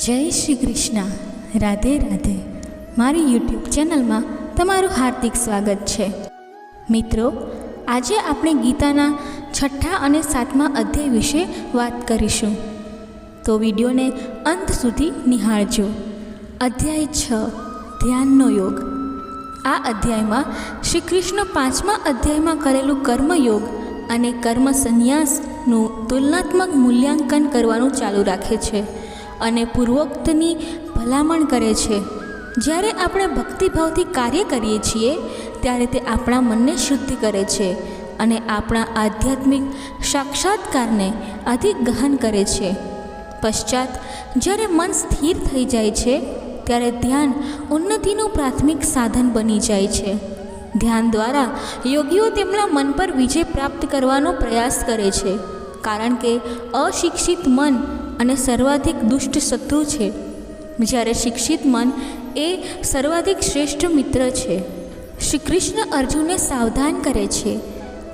જય શ્રી કૃષ્ણ. રાધે રાધે. મારી યુટ્યુબ ચેનલમાં તમારું હાર્દિક સ્વાગત છે. મિત્રો, આજે આપણે ગીતાના છઠ્ઠા અને સાતમા અધ્યાય વિશે વાત કરીશું. તો વિડીયોને અંત સુધી નિહાળજો. અધ્યાય છ, ધ્યાનનો યોગ. આ અધ્યાયમાં શ્રી કૃષ્ણ પાંચમા અધ્યાયમાં કરેલું કર્મયોગ અને કર્મ સંન્યાસનું તુલનાત્મક મૂલ્યાંકન કરવાનું ચાલુ રાખે છે. અને પૂર્વોક્તની ભલામણ કરે છે. જ્યારે આપણે ભક્તિભાવથી કાર્ય કરીએ છીએ, ત્યારે તે આપણા મનને શુદ્ધ કરે છે અને આપણા આધ્યાત્મિક સાક્ષાત્કારને અધિક ગહન કરે છે. પશ્ચાત, જ્યારે મન સ્થિર થઈ જાય છે, ત્યારે ધ્યાન ઉન્નતિનું પ્રાથમિક સાધન બની જાય છે. ધ્યાન દ્વારા યોગીઓ તેમના મન પર વિજય પ્રાપ્ત કરવાનો પ્રયાસ કરે છે, કારણ કે અશિક્ષિત મન અને સર્વાધિક દુષ્ટ શત્રુ છે. જ્યારે શિક્ષિત મન એ સર્વાધિક શ્રેષ્ઠ મિત્ર છે. શ્રી કૃષ્ણ અર્જુનને સાવધાન કરે છે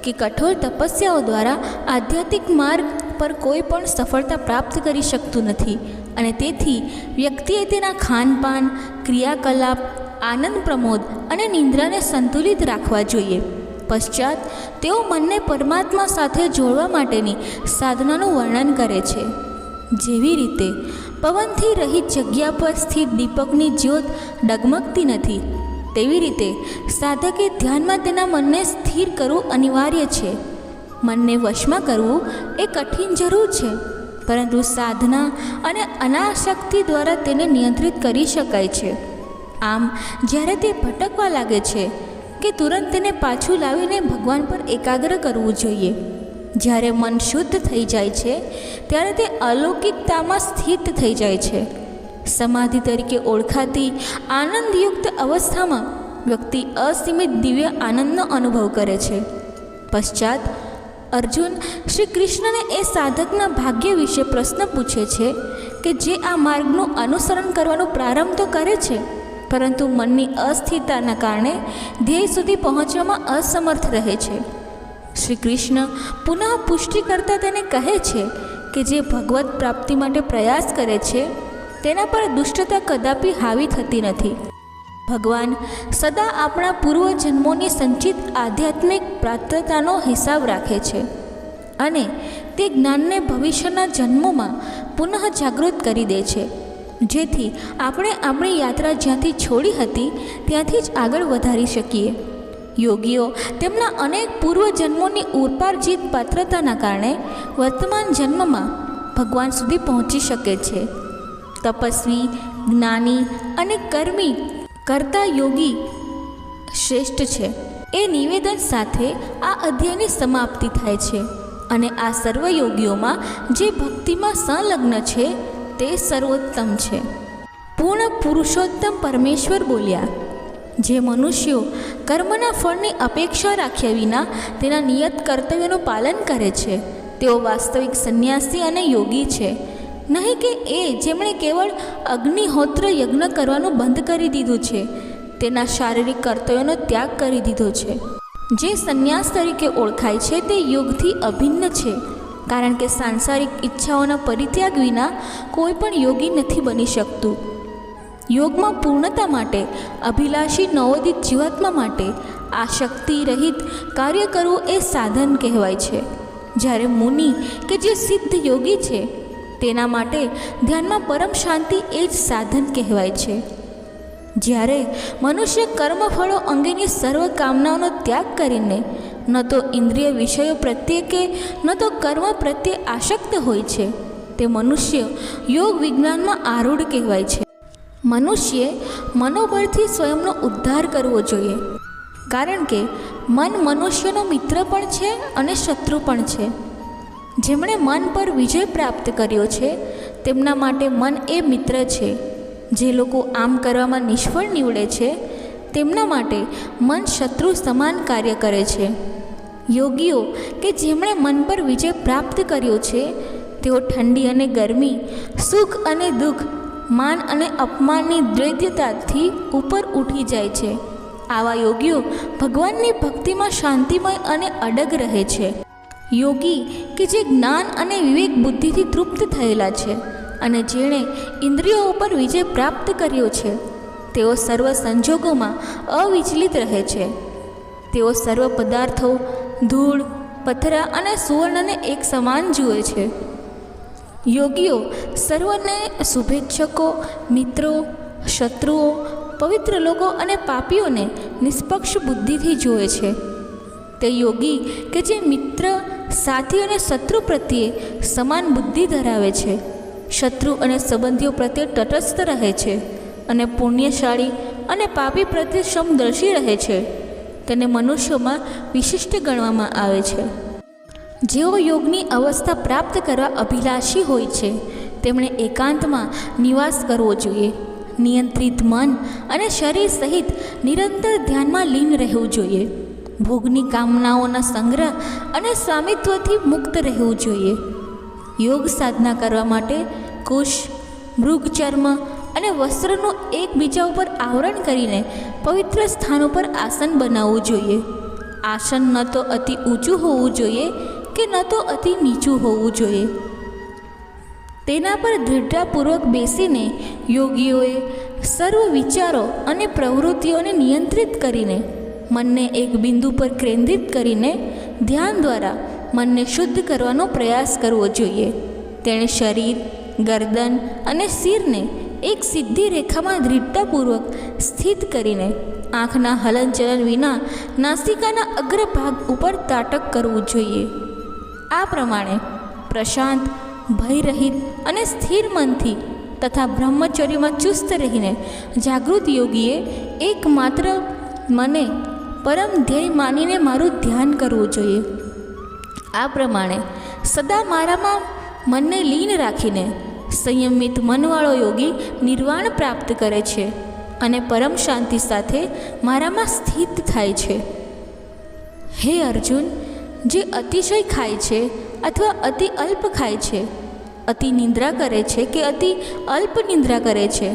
કે કઠોર તપસ્યાઓ દ્વારા આધ્યાત્મિક માર્ગ પર કોઈ પણ સફળતા પ્રાપ્ત કરી શકતું નથી અને તેથી વ્યક્તિએ તેના ખાનપાન, ક્રિયાકલાપ, આનંદ પ્રમોદ અને નિંદ્રાને સંતુલિત રાખવા જોઈએ. પશ્ચાત તેઓ મનને પરમાત્મા સાથે જોડવા માટેની સાધનાનું વર્ણન કરે છે. જેવી રીતે પવનથી રહિત જગ્યા પર સ્થિત દીપકની જ્યોત ડગમગતી નથી. તેવી રીતે સાધકે ધ્યાનમાં તેના મનને સ્થિર કરવું અનિવાર્ય છે. મનને વશમાં કરવું એ કઠિન જરૂર છે, પરંતુ સાધના અને અનાશક્તિ દ્વારા તેને નિયંત્રિત કરી શકાય છે. આમ, જ્યારે તે ભટકવા લાગે છે કે તુરંત તેને પાછું લાવીને ભગવાન પર એકાગ્ર કરવું જોઈએ જ્યારે મન શુદ્ધ થઈ જાય છે, ત્યારે તે અલૌકિકતામાં સ્થિત થઈ જાય છે. સમાધિ તરીકે ઓળખાતી આનંદયુક્ત અવસ્થામાં વ્યક્તિ અસીમિત દિવ્ય આનંદનો અનુભવ કરે છે. પશ્ચાત, અર્જુન શ્રી કૃષ્ણને એ સાધકના ભાગ્ય વિશે પ્રશ્ન પૂછે છે કે જે આ માર્ગનું અનુસરણ કરવાનો પ્રારંભ તો કરે છે, પરંતુ મનની અસ્થિરતાના કારણે ધ્યેય સુધી પહોંચવામાં અસમર્થ રહે છે. શ્રી કૃષ્ણ પુનઃ પુષ્ટિ કરતાં તેને કહે છે કે જે ભગવત પ્રાપ્તિ માટે પ્રયાસ કરે છે, તેના પર દુષ્ટતા કદાપી હાવી થતી નથી. ભગવાન સદા આપણા પૂર્વજન્મોની સંચિત આધ્યાત્મિક પ્રાપ્તતાનો હિસાબ રાખે છે અને તે જ્ઞાનને ભવિષ્યના જન્મોમાં પુનઃ જાગૃત કરી દે છે. જેથી આપણે આપણી યાત્રા જ્યાંથી છોડી હતી, ત્યાંથી જ આગળ વધારી શકીએ. યોગીઓ તેમના અનેક પૂર્વજન્મોની ઉર્પાર્જિત પાત્રતાના કારણે વર્તમાન જન્મમાં ભગવાન સુધી પહોંચી શકે છે. તપસ્વી, જ્ઞાની અને કર્મી કરતા યોગી શ્રેષ્ઠ છે. એ નિવેદન સાથે આ અધ્યાયની સમાપ્તિ થાય છે અને આ સર્વ યોગીઓમાં જે ભક્તિમાં સંલગ્ન છે તે સર્વોત્તમ છે. પૂર્ણ પુરુષોત્તમ પરમેશ્વર બોલ્યા જે મનુષ્યો કર્મના ફળની અપેક્ષા રાખ્યા વિના તેના નિયત કર્તવ્યનું પાલન કરે છે. તેઓ વાસ્તવિક સંન્યાસી અને યોગી છે. નહીં કે એ જેમણે કેવળ અગ્નિહોત્ર યજ્ઞ કરવાનું બંધ કરી દીધું છે, તેના શારીરિક કર્તવ્યોનો ત્યાગ કરી દીધો છે. જે સંન્યાસ તરીકે ઓળખાય છે તે યોગથી અભિન્ન છે, કારણ કે સાંસારિક ઈચ્છાઓના પરિત્યાગ વિના કોઈ પણ યોગી નથી બની શકતું. યોગમાં પૂર્ણતા માટે, અભિલાષી નવોદિત જીવાત્મા માટે આ શક્તિ રહિત કાર્ય કરવું એ સાધન કહેવાય છે. જ્યારે મુનિ કે જે સિદ્ધ યોગી છે, તેના માટે ધ્યાનમાં પરમ શાંતિ એ જ સાધન કહેવાય છે. જ્યારે મનુષ્ય કર્મફળો અંગેની સર્વ કામનાઓનો ત્યાગ કરીને, ન તો ઇન્દ્રિય વિષયો પ્રત્યે કે ન તો કર્મ પ્રત્યે આસક્ત હોય છે, તે મનુષ્ય યોગ વિજ્ઞાનમાં આરૂઢ કહેવાય છે. મનુષ્યે મનોબળથી સ્વયંનો ઉદ્ધાર કરવો જોઈએ. કારણ કે મન મનુષ્યનો મિત્ર પણ છે અને શત્રુ પણ છે. જેમણે મન પર વિજય પ્રાપ્ત કર્યો છે, તેમના માટે મન એ મિત્ર છે. જે લોકો આમ કરવામાં નિષ્ફળ નીવડે છે, તેમના માટે મન શત્રુ સમાન કાર્ય કરે છે. યોગીઓ કે જેમણે મન પર વિજય પ્રાપ્ત કર્યો છે, તેઓ ઠંડી અને ગરમી, સુખ અને દુઃખ માન અને અપમાનની દ્વૈધ્યતાથી ઉપર ઉઠી જાય છે. આવા યોગીઓ ભગવાનની ભક્તિમાં શાંતિમય અને અડગ રહે છે. યોગી કે જે જ્ઞાન અને વિવેક બુદ્ધિથી તૃપ્ત થયેલા છે અને જેણે ઇન્દ્રિયો ઉપર વિજય પ્રાપ્ત કર્યો છે. તેઓ સર્વ સંજોગોમાં અવિચલિત રહે છે. તેઓ સર્વ પદાર્થો, ધૂળ, પથરા અને સુવર્ણને એક સમાન જુએ છે. યોગીઓ, સર્વને શુભેચ્છકો, મિત્રો, શત્રુઓ, પવિત્ર લોકો અને પાપીઓને નિષ્પક્ષ બુદ્ધિથી જુએ છે. તે યોગી કે જે મિત્ર, સાથી અને શત્રુ પ્રત્યે સમાન બુદ્ધિ ધરાવે છે. શત્રુ અને સંબંધીઓ પ્રત્યે તટસ્થ રહે છે અને પુણ્યશાળી અને પાપી પ્રત્યે સમદર્શી રહે છે. તેને મનુષ્યોમાં વિશિષ્ટ ગણવામાં આવે છે. જેઓ યોગની અવસ્થા પ્રાપ્ત કરવા અભિલાષી હોય છે, તેમણે એકાંતમાં નિવાસ કરવો જોઈએ. નિયંત્રિત મન અને શરીર સહિત નિરંતર ધ્યાનમાં લીન રહેવું જોઈએ. ભોગની કામનાઓના સંગ્રહ અને સ્વામિત્વથી મુક્ત રહેવું જોઈએ. યોગ સાધના કરવા માટે કુશ, મૃગચર્મ અને વસ્ત્રનું એકબીજા ઉપર આવરણ કરીને પવિત્ર સ્થાન ઉપર આસન બનાવવું જોઈએ. આસન ન તો અતિ ઊંચું હોવું જોઈએ કે ન તો અતિ નીચું હોવું જોઈએ. તેના પર દૃઢતાપૂર્વક બેસીને યોગીઓએ સર્વ વિચારો અને પ્રવૃત્તિઓને નિયંત્રિત કરીને મનને એક બિંદુ પર કેન્દ્રિત કરીને ધ્યાન દ્વારા મનને શુદ્ધ કરવાનો પ્રયાસ કરવો જોઈએ. તેણે શરીર, ગરદન અને શિરને એક સીધી રેખામાં દૃઢતાપૂર્વક સ્થિત કરીને આંખના હલનચલન વિના નાસિકાના અગ્રભાગ ઉપર તાટક કરવું જોઈએ. આ પ્રમાણે પ્રશાંત, ભયરહિત અને સ્થિર મનથી તથા બ્રહ્મચર્યમાં ચુસ્ત રહીને જાગૃત યોગીએ એકમાત્ર મને પરમ ધ્યેય માનીને મારું ધ્યાન કરવું જોઈએ. આ પ્રમાણે સદા મારામાં મનને લીન રાખીને સંયમિત મનવાળો યોગી નિર્વાણ પ્રાપ્ત કરે છે અને પરમ શાંતિ સાથે મારામાં સ્થિત થાય છે. હે અર્જુન જે અતિશય ખાય છે અથવા અતિ અલ્પ ખાય છે. અતિ નિંદ્રા કરે છે કે અતિ અલ્પ નિંદ્રા કરે છે,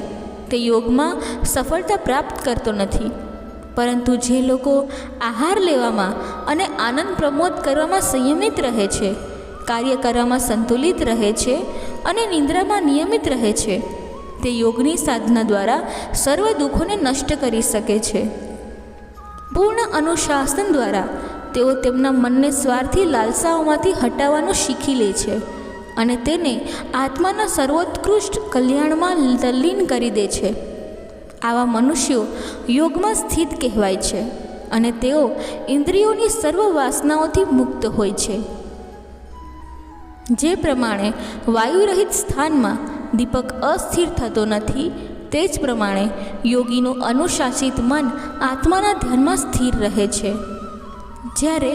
તે યોગમાં સફળતા પ્રાપ્ત કરતો નથી. પરંતુ જે લોકો આહાર લેવામાં અને આનંદ પ્રમોદ કરવામાં સંયમિત રહે છે, કાર્ય કરવામાં સંતુલિત રહે છે અને નિંદ્રામાં નિયમિત રહે છે, તે યોગની સાધના દ્વારા સર્વ દુઃખોને નષ્ટ કરી શકે છે. પૂર્ણ અનુશાસન દ્વારા તેઓ તેમના મનને સ્વાર્થી લાલસાઓમાંથી હટાવવાનું શીખી લે છે અને તેને આત્માના સર્વોત્કૃષ્ટ કલ્યાણમાં તલ્લીન કરી દે છે. આવા મનુષ્યો યોગમાં સ્થિત કહેવાય છે અને તેઓ ઇન્દ્રિયોની સર્વ વાસનાઓથી મુક્ત હોય છે. જે પ્રમાણે વાયુરહિત સ્થાનમાં દીપક અસ્થિર થતો નથી, તે જ પ્રમાણે યોગીનું અનુશાસિત મન આત્માના ધ્યાનમાં સ્થિર રહે છે. જ્યારે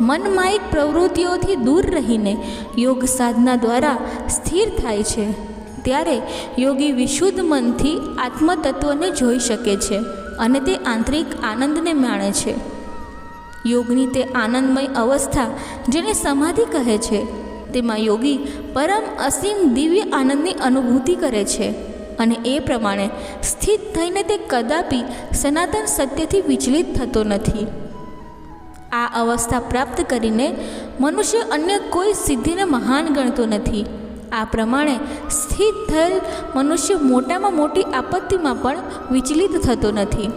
મનમાયિક પ્રવૃત્તિઓથી દૂર રહીને યોગ સાધના દ્વારા સ્થિર થાય છે, ત્યારે યોગી વિશુદ્ધ મનથી આત્મતત્વને જોઈ શકે છે અને તે આંતરિક આનંદને માણે છે. યોગની તે આનંદમય અવસ્થા જેને સમાધિ કહે છે, તેમાં યોગી પરમ અસીમ દિવ્ય આનંદની અનુભૂતિ કરે છે અને એ પ્રમાણે સ્થિત થઈને તે કદાપી સનાતન સત્યથી વિચલિત થતો નથી. આ અવસ્થા પ્રાપ્ત કરીને મનુષ્ય અન્ય કોઈ સિદ્ધિને મહાન ગણતો નથી. આ પ્રમાણે સ્થિત થયેલ મનુષ્ય મોટામાં મોટી આપત્તિમાં પણ વિચલિત થતો નથી.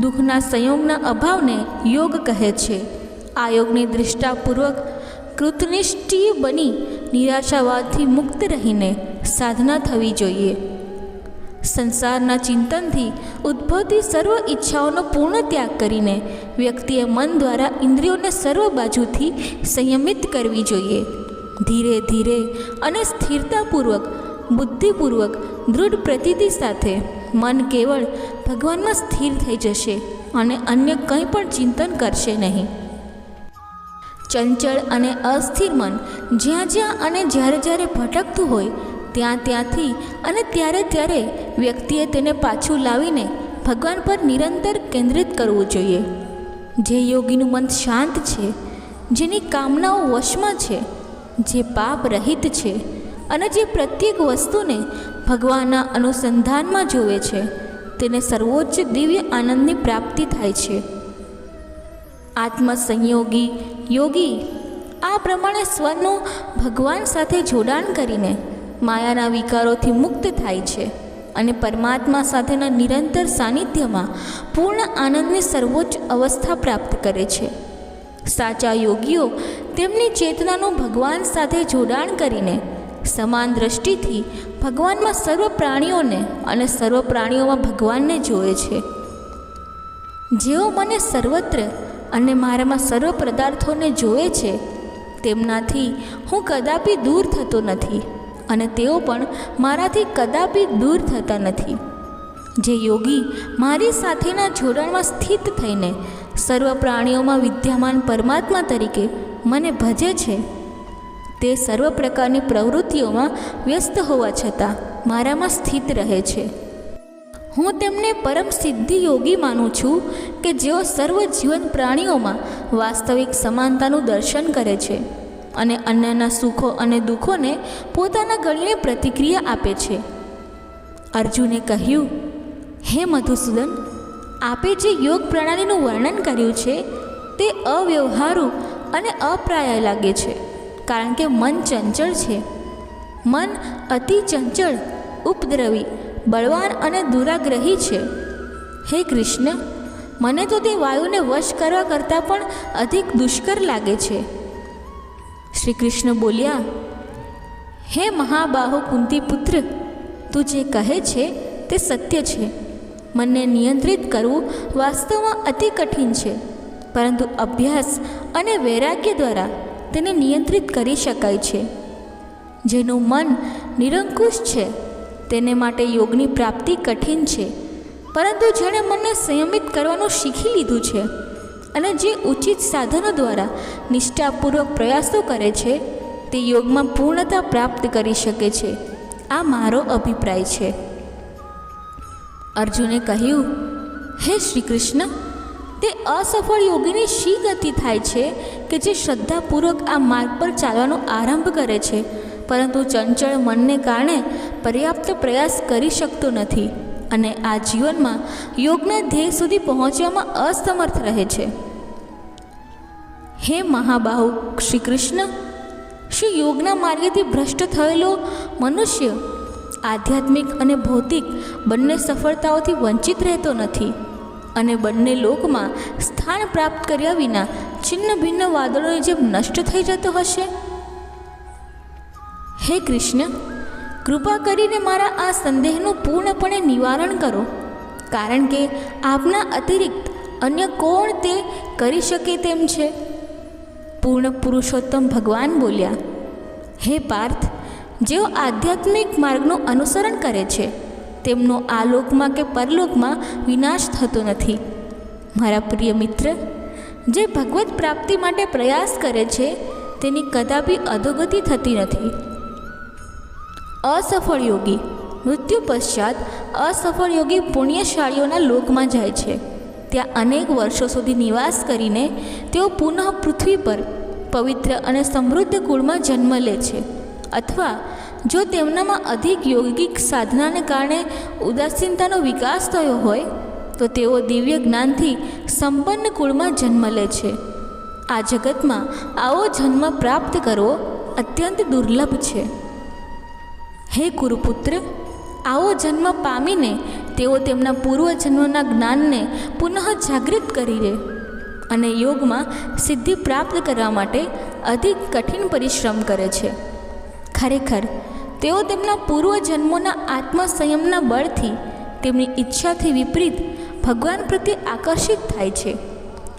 દુઃખના સંયોગના અભાવને યોગ કહે છે. આ યોગની દૃષ્ટાપૂર્વક કૃતનિષ્ઠીય બની નિરાશાવાદથી મુક્ત રહીને સાધના થવી જોઈએ. સંસારના ચિંતનથી ઉદ્ભવતી સર્વ ઈચ્છાઓનો પૂર્ણ ત્યાગ કરીને વ્યક્તિએ મન દ્વારા ઇન્દ્રિયોને સર્વ બાજુથી સંયમિત કરવી જોઈએ. ધીરે ધીરે અને સ્થિરતાપૂર્વક, બુદ્ધિપૂર્વક, દૃઢ પ્રતીતિ સાથે મન કેવળ ભગવાનમાં સ્થિર થઈ જશે અને અન્ય કંઈ પણ ચિંતન કરશે નહીં. ચંચળ અને અસ્થિર મન જ્યાં જ્યાં અને જ્યારે જ્યારે ભટકતું હોય ત્યાં ત્યાંથી અને ત્યારે ત્યારે વ્યક્તિએ તેને પાછું લાવીને ભગવાન પર નિરંતર કેન્દ્રિત કરવું જોઈએ. જે યોગીનું મન શાંત છે, જેની કામનાઓ વશમાં છે, જે પાપ રહિત છે અને જે પ્રત્યેક વસ્તુને ભગવાનના અનુસંધાનમાં જોવે છે, તેને સર્વોચ્ચ દિવ્ય આનંદની પ્રાપ્તિ થાય છે. આત્મસંયોગી યોગી આ પ્રમાણે સ્વનું ભગવાન સાથે જોડાણ કરીને માયાના વિકારોથી મુક્ત થાય છે અને પરમાત્મા સાથેના નિરંતર સાનિધ્યમાં પૂર્ણ આનંદની સર્વોચ્ચ અવસ્થા પ્રાપ્ત કરે છે. સાચા યોગીઓ તેમની ચેતનાનું ભગવાન સાથે જોડાણ કરીને સમાન દ્રષ્ટિથી ભગવાનમાં સર્વ પ્રાણીઓને અને સર્વ પ્રાણીઓમાં ભગવાનને જોવે છે. જેઓ મને સર્વત્ર અને મારામાં સર્વ પદાર્થોને જોવે છે, તેમનાથી હું કદાપી દૂર થતો નથી. અને તેઓ પણ મારાથી કદાપી દૂર થતા નથી. જે યોગી મારી સાથેના જોડાણમાં સ્થિત થઈને સર્વ પ્રાણીઓમાં વિદ્યમાન પરમાત્મા તરીકે મને ભજે છે, તે સર્વ પ્રકારની પ્રવૃત્તિઓમાં વ્યસ્ત હોવા છતાં મારામાં સ્થિત રહે છે. હું તેમને પરમ સિદ્ધિ યોગી માનું છું કે જેઓ સર્વ જીવન પ્રાણીઓમાં વાસ્તવિક સમાનતાનું દર્શન કરે છે. અને અન્યના સુખો અને દુઃખોને પોતાના ગળીએ પ્રતિક્રિયા આપે છે. અર્જુને કહ્યું, હે મધુસૂદન, આપે જે યોગ પ્રણાલીનું વર્ણન કર્યું છે, તે અવ્યવહારુ અને અપ્રાય લાગે છે, કારણ કે મન ચંચળ છે. મન અતિ ચંચળ, ઉપદ્રવી, બળવાન અને દુરાગ્રહી છે. હે કૃષ્ણ, મને તો તે વાયુને વશ કરવા કરતાં પણ અધિક દુષ્કર લાગે છે. શ્રી કૃષ્ણ બોલ્યા, હે મહાબાહુ કુંતી પુત્ર તું જે કહે છે તે સત્ય છે. મનને નિયંત્રિત કરવું વાસ્તવમાં અતિ કઠિન છે, પરંતુ અભ્યાસ અને વૈરાગ્ય દ્વારા તેને નિયંત્રિત કરી શકાય છે. જેનું મન નિરંકુશ છે, તેને માટે યોગની પ્રાપ્તિ કઠિન છે, પરંતુ જેણે મનને સંયમિત કરવાનું શીખી લીધું છે અને જે ઉચિત સાધનો દ્વારા નિષ્ઠાપૂર્વક પ્રયાસો કરે છે, તે યોગમાં પૂર્ણતા પ્રાપ્ત કરી શકે છે. આ મારો અભિપ્રાય છે. અર્જુને કહ્યું, હે શ્રી કૃષ્ણ તે અસફળ યોગીની શી ગતિ થાય છે કે જે શ્રદ્ધાપૂર્વક આ માર્ગ પર ચાલવાનો આરંભ કરે છે? પરંતુ ચંચળ મનને કારણે પર્યાપ્ત પ્રયાસ કરી શકતો નથી. અને આ જીવનમાં યોગના ધ્યેય સુધી પહોંચવામાં અસમર્થ રહે છે. હે મહાબાહુ શ્રી કૃષ્ણ શું યોગના માર્ગેથી ભ્રષ્ટ થયેલો મનુષ્ય આધ્યાત્મિક અને ભૌતિક બંને સફળતાઓથી વંચિત રહેતો નથી અને બંને લોકમાં સ્થાન પ્રાપ્ત કર્યા વિના છિન્ન ભિન્ન વાદળોની જેમ નષ્ટ થઈ જતો હશે. હે કૃષ્ણ કૃપા કરીને મારા આ સંદેહનું પૂર્ણપણે નિવારણ કરો, કારણ કે આપના અતિરિક્ત અન્ય કોણ તે કરી શકે તેમ છે. પૂર્ણ પુરુષોત્તમ ભગવાન બોલ્યા, હે પાર્થ, જેઓ આધ્યાત્મિક માર્ગનું અનુસરણ કરે છે, તેમનો આ લોકમાં કે પરલોકમાં વિનાશ થતો નથી. મારા પ્રિય મિત્ર, જે ભગવત પ્રાપ્તિ માટે પ્રયાસ કરે છે, તેની કદાપી અધોગતિ થતી નથી. અસફળ યોગી મૃત્યુ પશ્ચાત અસફળ યોગી પુણ્યશાળીઓના લોકમાં જાય છે. ત્યાં અનેક વર્ષો સુધી નિવાસ કરીને તેઓ પુનઃ પૃથ્વી પર પવિત્ર અને સમૃદ્ધ કુળમાં જન્મ લે છે. અથવા જો તેમનામાં અધિક યોગિક સાધનાને કારણે ઉદાસીનતાનો વિકાસ થયો હોય, તો તેઓ દિવ્ય જ્ઞાનથી સંપન્ન કુળમાં જન્મ લે છે. આ જગતમાં આવો જન્મ પ્રાપ્ત કરવો અત્યંત દુર્લભ છે. હે કુરુપુત્ર, આવો જન્મ પામીને તેઓ તેમના પૂર્વજન્મના જ્ઞાનને પુનઃ જાગૃત કરી દે અને યોગમાં સિદ્ધિ પ્રાપ્ત કરવા માટે અધિક કઠિન પરિશ્રમ કરે છે. ખરેખર, તેઓ તેમના પૂર્વજન્મોના આત્મસંયમના બળથી તેમની ઈચ્છાથી વિપરીત ભગવાન પ્રત્યે આકર્ષિત થાય છે.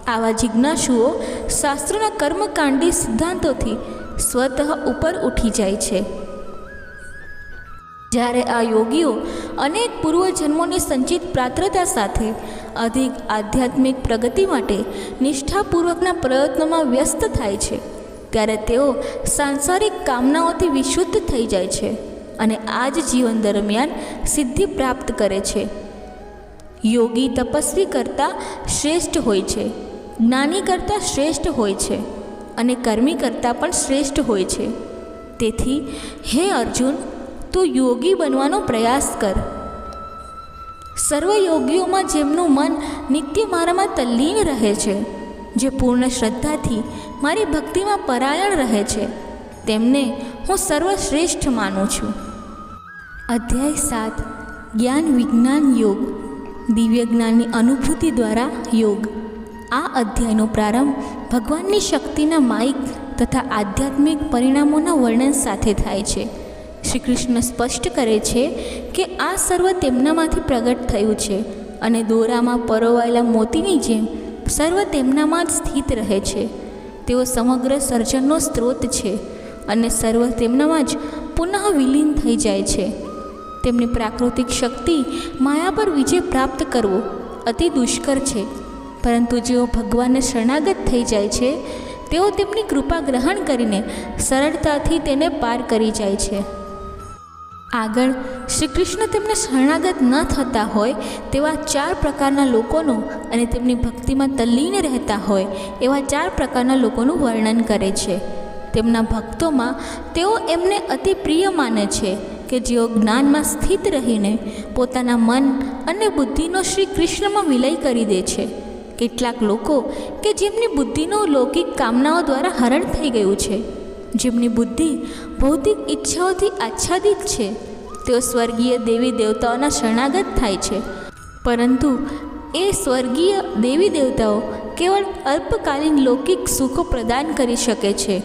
આવા જિજ્ઞાસુઓ શાસ્ત્રોના કર્મકાંડી સિદ્ધાંતોથી સ્વતઃ ઉપર ઉઠી જાય છે. જ્યારે આ યોગીઓ અનેક પૂર્વજન્મોની સંચિત પાત્રતા સાથે અધિક આધ્યાત્મિક પ્રગતિ માટે નિષ્ઠાપૂર્વકના પ્રયત્નોમાં વ્યસ્ત થાય છે, ત્યારે તેઓ સાંસારિક કામનાઓથી વિશુદ્ધ થઈ જાય છે અને આ જ જીવન દરમિયાન સિદ્ધિ પ્રાપ્ત કરે છે. યોગી તપસ્વી કરતાં શ્રેષ્ઠ હોય છે, જ્ઞાની કરતાં શ્રેષ્ઠ હોય છે અને કર્મી કરતાં પણ શ્રેષ્ઠ હોય છે. તેથી, હે અર્જુન તું યોગી બનવાનો પ્રયાસ કર. સર્વ યોગીઓમાં જેમનું મન નિત્ય મારામાં તલ્લીન રહે છે, જે પૂર્ણ શ્રદ્ધાથી મારી ભક્તિમાં પરાયણ રહે છે, તેમને હું સર્વશ્રેષ્ઠ માનું છું. અધ્યાય સાત, જ્ઞાન વિજ્ઞાન યોગ. દિવ્ય જ્ઞાનની અનુભૂતિ દ્વારા યોગ. આ અધ્યાયનો પ્રારંભ ભગવાનની શક્તિના માઇક તથા આધ્યાત્મિક પરિણામોના વર્ણન સાથે થાય છે. શ્રી કૃષ્ણ સ્પષ્ટ કરે છે કે આ સર્વ તેમનામાંથી પ્રગટ થયું છે અને દોરામાં પરોવાયેલા મોતીની જેમ સર્વ તેમનામાં જ સ્થિત રહે છે. તેઓ સમગ્ર સર્જનનો સ્ત્રોત છે અને સર્વ તેમનામાં જ પુનઃ વિલીન થઈ જાય છે. તેમની પ્રાકૃતિક શક્તિ માયા પર વિજય પ્રાપ્ત કરવો અતિ દુષ્કર છે. પરંતુ જેઓ ભગવાનને શરણાગત થઈ જાય છે, તેઓ તેમની કૃપા ગ્રહણ કરીને સરળતાથી તેને પાર કરી જાય છે. આગળ શ્રી કૃષ્ણ તેમને શરણાગત ન થતા હોય તેવા ચાર પ્રકારના લોકોનું અને તેમની ભક્તિમાં તલ્લીન રહેતા હોય એવા ચાર પ્રકારના લોકોનું વર્ણન કરે છે. તેમના ભક્તોમાં તેઓ એમને અતિ પ્રિય માને છે કે જેઓ જ્ઞાનમાં સ્થિત રહીને પોતાના મન અને બુદ્ધિનો શ્રી કૃષ્ણમાં વિલય કરી દે છે. કેટલાક લોકો કે જેમની બુદ્ધિનો લૌકિક કામનાઓ દ્વારા હરણ થઈ ગયું છે. જેમની બુદ્ધિ ભૌતિક ઈચ્છાઓથી આચ્છાદિત છે, તેઓ સ્વર્ગીય દેવી દેવતાઓના શરણાગત થાય છે. પરંતુ એ સ્વર્ગીય દેવી દેવતાઓ કેવળ અલ્પકાલીન લૌકિક સુખો પ્રદાન કરી શકે છે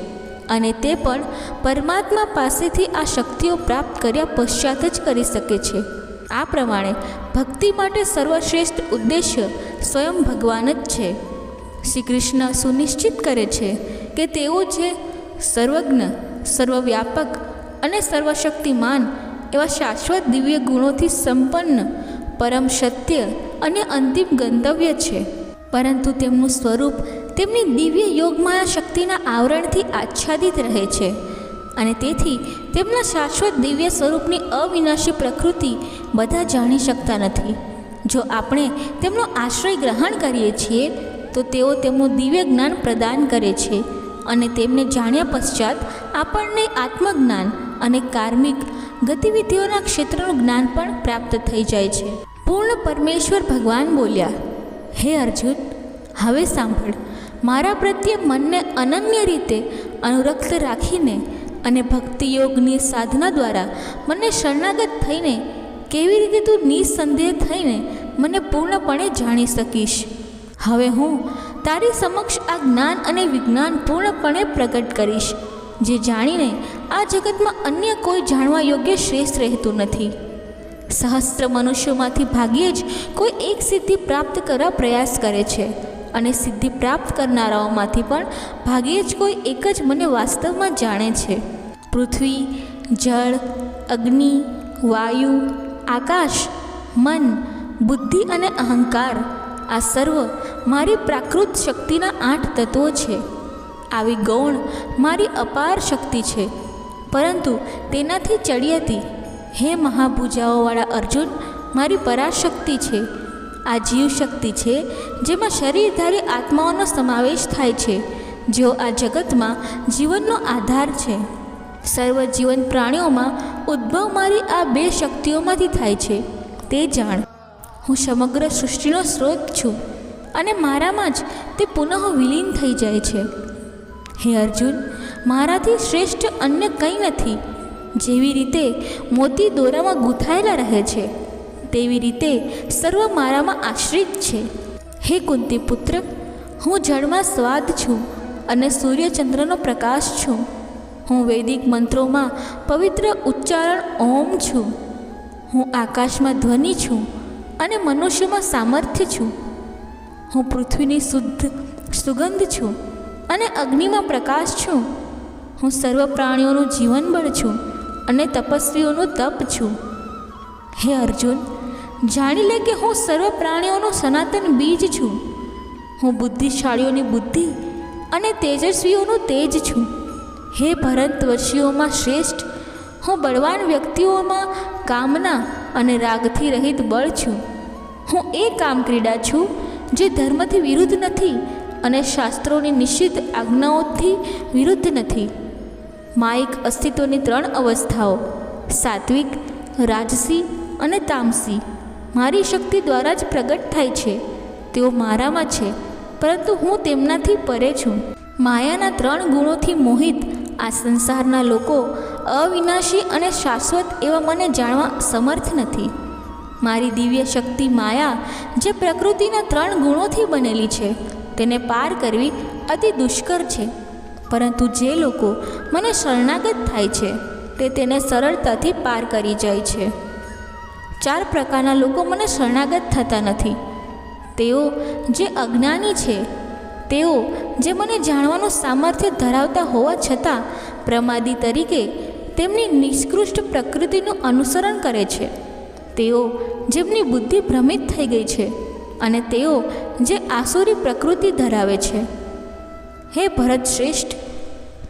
અને તે પણ પરમાત્મા પાસેથી આ શક્તિઓ પ્રાપ્ત કર્યા પશ્ચાત જ કરી શકે છે. આ પ્રમાણે ભક્તિ માટે સર્વશ્રેષ્ઠ ઉદ્દેશ્ય સ્વયં ભગવાન જ છે. શ્રી કૃષ્ણ સુનિશ્ચિત કરે છે કે તેઓ જે સર્વજ્ઞ, સર્વવ્યાપક અને સર્વશક્તિમાન એવા શાશ્વત દિવ્ય ગુણોથી સંપન્ન, પરમ સત્ય અને અંતિમ ગંતવ્ય છે. પરંતુ તેમનું સ્વરૂપ તેમની દિવ્ય યોગમાયા શક્તિના આવરણથી આચ્છાદિત રહે છે અને તેથી તેમના શાશ્વત દિવ્ય સ્વરૂપની અવિનાશી પ્રકૃતિ બધા જાણી શકતા નથી. જો આપણે તેમનો આશ્રય ગ્રહણ કરીએ છીએ, તો તેઓ તેમનું દિવ્ય જ્ઞાન પ્રદાન કરે છે. અને તેમને જાણ્યા પશ્ચાત આપણને આત્મજ્ઞાન અને કાર્મિક ગતિવિધિઓના ક્ષેત્રનું જ્ઞાન પણ પ્રાપ્ત થઈ જાય છે. પૂર્ણ પરમેશ્વર ભગવાન બોલ્યા, હે અર્જુન, હવે સાંભળ. મારા પ્રત્યે મનને અનન્ય રીતે અનુરક્ત રાખીને અને ભક્તિ યોગની સાધના દ્વારા મને શરણાગત થઈને કેવી રીતે તું નિસંદેહ થઈને મને પૂર્ણપણે જાણી શકીશ? હવે હું તારી સમક્ષ આ જ્ઞાન અને વિજ્ઞાન પૂર્ણપણે પ્રગટ કરીશ, જે જાણીને આ જગતમાં અન્ય કોઈ જાણવા યોગ્ય શ્રેષ્ઠ રહેતું નથી. સહસ્ત્ર મનુષ્યોમાંથી ભાગ્યે જ કોઈ એક સિદ્ધિ પ્રાપ્ત કરવા પ્રયાસ કરે છે અને સિદ્ધિ પ્રાપ્ત કરનારાઓમાંથી પણ ભાગ્યે જ કોઈ એક જ મને વાસ્તવમાં જાણે છે. પૃથ્વી, જળ, અગ્નિ, વાયુ, આકાશ, મન, બુદ્ધિ અને અહંકાર આ સર્વ મારી પ્રાકૃત શક્તિના આઠ તત્વો છે. આવી ગૌણ મારી અપાર શક્તિ છે. પરંતુ તેનાથી ચડિયાતી હે મહાભૂજાઓવાળા અર્જુન, મારી પરાશક્તિ છે. આ જીવશક્તિ છે જેમાં શરીરધારી આત્માઓનો સમાવેશ થાય છે, જેઓ આ જગતમાં જીવનનો આધાર છે. સર્વ જીવન પ્રાણીઓમાં ઉદ્ભવ મારી આ બે શક્તિઓમાંથી થાય છે. તે જાણ. હું સમગ્ર સૃષ્ટિનો સ્ત્રોત છું. અને મારામાં જ તે પુનઃ વિલીન થઈ જાય છે. હે અર્જુન, મારાથી શ્રેષ્ઠ અન્ય કંઈ નથી. જેવી રીતે મોતી દોરામાં ગૂંથાયેલા રહે છે, તેવી રીતે સર્વ મારામાં આશ્રિત છે. હે કુંતી પુત્ર હું જળમાં સ્વાદ છું અને સૂર્યચંદ્રનો પ્રકાશ છું. હું વૈદિક મંત્રોમાં પવિત્ર ઉચ્ચારણ ઓમ છું. હું આકાશમાં ધ્વનિ છું અને મનુષ્યમાં સામર્થ્ય છું. હું પૃથ્વીની શુદ્ધ, સુગંધ છું અને અગ્નિમાં પ્રકાશ છું. હું સર્વ પ્રાણીઓનું જીવનબળ છું અને તપસ્વીઓનું તપ છું. હે અર્જુન, જાણી લે કે હું સર્વ પ્રાણીઓનું સનાતન બીજ છું. હું બુદ્ધિશાળીઓની બુદ્ધિ અને તેજસ્વીઓનું તેજ છું. હે ભરતવશીઓમાં શ્રેષ્ઠ, હું બળવાન વ્યક્તિઓમાં કામના અને રાગથી રહિત બળ છું. હું એ કામ ક્રીડા છું જે ધર્મથી વિરુદ્ધ નથી અને શાસ્ત્રોની નિશ્ચિત આજ્ઞાઓથી વિરુદ્ધ નથી. માયિક અસ્તિત્વની ત્રણ અવસ્થાઓ, સાત્વિક, રાજસી અને તામસી. મારી શક્તિ દ્વારા જ પ્રગટ થાય છે. તેઓ મારામાં છે, પરંતુ હું તેમનાથી પરે છું. માયાના ત્રણ ગુણોથી મોહિત આ સંસારના લોકો અવિનાશી અને શાશ્વત એવા મને જાણવા સમર્થ નથી. મારી દિવ્ય શક્તિ માયા, જે પ્રકૃતિના ત્રણ ગુણોથી બનેલી છે, તેને પાર કરવી અતિ દુષ્કર છે. પરંતુ જે લોકો મને શરણાગત થાય છે, તે તેને સરળતાથી પાર કરી જાય છે. ચાર પ્રકારના લોકો મને શરણાગત થતા નથી. તેઓ જે અજ્ઞાની છે, તેઓ જે મને જાણવાનું સામર્થ્ય ધરાવતા હોવા છતાં, પ્રમાદી તરીકે તેમની નિષ્કૃષ્ટ પ્રકૃતિનું અનુસરણ કરે છે. તેઓ જેમની બુદ્ધિ ભ્રમિત થઈ ગઈ છે અને તેઓ જે આસુરી પ્રકૃતિ ધરાવે છે. હે ભરત શ્રેષ્ઠ,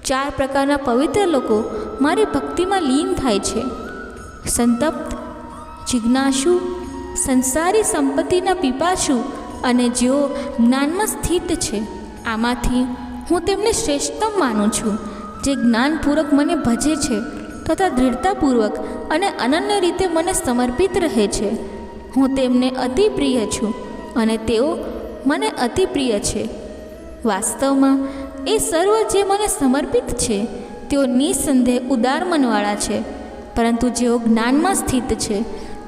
ચાર પ્રકારના પવિત્ર લોકો મારી ભક્તિમાં લીન થાય છે. સંતપ્ત, જિજ્ઞાસુ, સંસારી સંપત્તિના પીપાસુ અને જેઓ જ્ઞાનમાં સ્થિત છે, આમાંથી હું તેમને શ્રેષ્ઠતમ માનું છું, જે જ્ઞાનપૂર્વક મને ભજે છે તથા દૃઢતાપૂર્વક અને અનન્ય રીતે મને સમર્પિત રહે છે. હું તેમને અતિ પ્રિય છું અને તેઓ મને અતિ પ્રિય છે. વાસ્તવમાં, એ સર્વ જે મને સમર્પિત છે, તેઓ નિસંદેહ ઉદાર મનવાળા છે, પરંતુ જેઓ જ્ઞાનમાં સ્થિત છે,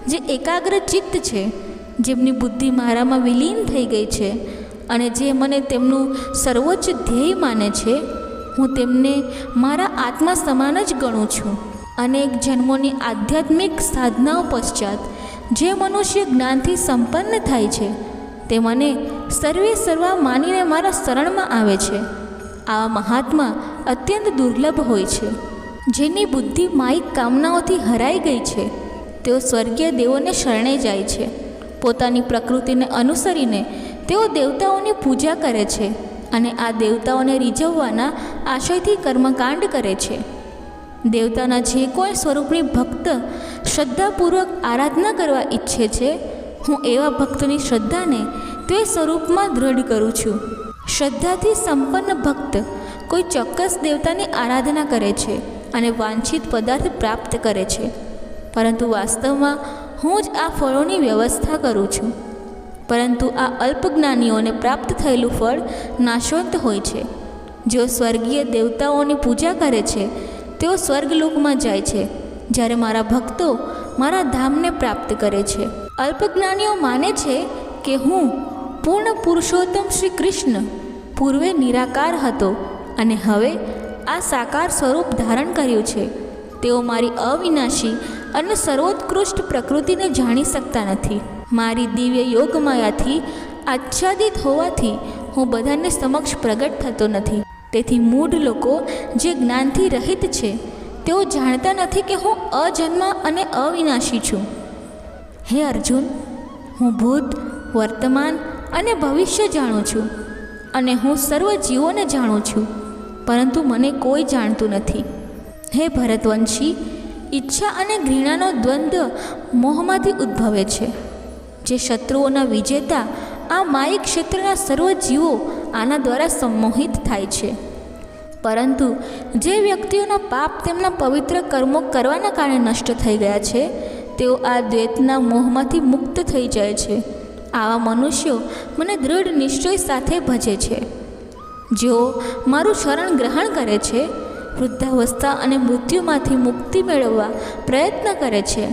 જે એકાગ્ર ચિત્ત છે, જેમની બુદ્ધિ મારામાં વિલીન થઈ ગઈ છે અને જે મને તેમનું સર્વોચ્ચ ધ્યેય માને છે, હું તેમને મારા આત્મા સમાન જ ગણું છું. અનેક જન્મોની આધ્યાત્મિક સાધનાઓ પશ્ચાત જે મનુષ્ય જ્ઞાનથી સંપન્ન થાય છે, તે મને સર્વે સર્વા માનીને મારા શરણમાં આવે છે. આવા મહાત્મા અત્યંત દુર્લભ હોય છે. જેની બુદ્ધિ માયિક કામનાઓથી હરાઈ ગઈ છે. તેઓ સ્વર્ગીય દેવોને શરણે જાય છે. પોતાની પ્રકૃતિને અનુસરીને તેઓ દેવતાઓની પૂજા કરે છે અને આ દેવતાઓને રીઝવવાના આશયથી કર્મકાંડ કરે છે. દેવતાના જે કોઈ સ્વરૂપની ભક્ત શ્રદ્ધાપૂર્વક આરાધના કરવા ઈચ્છે છે, હું એવા ભક્તની શ્રદ્ધાને તે સ્વરૂપમાં દ્રઢ કરું છું. શ્રદ્ધાથી સંપન્ન ભક્ત કોઈ ચોક્કસ દેવતાની આરાધના કરે છે અને વાંછિત પદાર્થ પ્રાપ્ત કરે છે. પરંતુ વાસ્તવમાં હું જ આ ફળોની વ્યવસ્થા કરું છું. પરંતુ આ અલ્પજ્ઞાનીઓને પ્રાપ્ત થયેલું ફળ નાશવંત હોય છે. જેઓ સ્વર્ગીય દેવતાઓની પૂજા કરે છે તેઓ સ્વર્ગલોકમાં જાય છે, જ્યારે મારા ભક્તો મારા ધામને પ્રાપ્ત કરે છે. અલ્પજ્ઞાનીઓ માને છે કે હું પૂર્ણ પુરુષોત્તમ શ્રી કૃષ્ણ પૂર્વે નિરાકાર હતો અને હવે આ સાકાર સ્વરૂપ ધારણ કર્યું છે. તેઓ મારી અવિનાશી અને સર્વોત્કૃષ્ટ પ્રકૃતિને જાણી શકતા નથી. મારી દિવ્ય યોગમાયાથી, આચ્છાદિત હોવાથી હું બધાને સમક્ષ પ્રગટ થતો નથી. તેથી મૂઢ લોકો જે જ્ઞાનથી રહિત છે, તેઓ જાણતા નથી કે હું અજન્મ અને અવિનાશી છું. હે અર્જુન, હું ભૂત, વર્તમાન અને ભવિષ્ય જાણું છું અને હું સર્વ જીવોને જાણું છું, પરંતુ મને કોઈ જાણતું નથી. હે ભરતવંશી, ઈચ્છા અને ઘૃણાનો દ્વંદ્વ મોહમાંથી ઉદ્ભવે છે. જે શત્રુઓના વિજેતા આ માયિક ક્ષેત્રના સર્વ જીવો આના દ્વારા સંમોહિત થાય છે. પરંતુ જે વ્યક્તિઓના પાપ તેમના પવિત્ર કર્મો કરવાના કારણે નષ્ટ થઈ ગયા છે, તેઓ આ દ્વૈતના મોહમાંથી મુક્ત થઈ જાય છે. આવા મનુષ્યો મને દૃઢ નિશ્ચય સાથે ભજે છે. જેઓ મારું શરણ ગ્રહણ કરે છે, વૃદ્ધાવસ્થા અને મૃત્યુમાંથી મુક્તિ મેળવવા પ્રયત્ન કરે છે.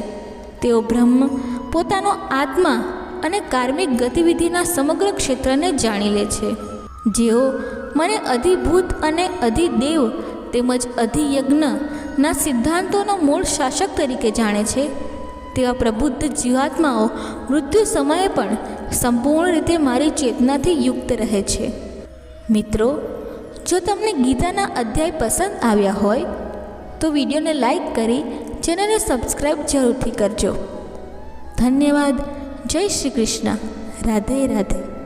તેઓ બ્રહ્મ, પોતાનો આત્મા અને કાર્મિક ગતિવિધિના સમગ્ર ક્ષેત્રને જાણી લે છે. જેઓ મને અધિભૂત અને અધિદેવ તેમજ અધિયજ્ઞના સિદ્ધાંતોનો મૂળ શાસક તરીકે જાણે છે. તેવા પ્રબુદ્ધ જીવાત્માઓ મૃત્યુ સમયે પણ સંપૂર્ણ રીતે મારી ચેતનાથી યુક્ત રહે છે. મિત્રો, જો તમને ગીતાના અધ્યાય પસંદ આવ્યા હોય, તો વિડીયોને લાઈક કરી ચેનલને સબસ્ક્રાઈબ જરૂરથી કરજો. ધન્યવાદ. જય શ્રી કૃષ્ણ. રાધે રાધે.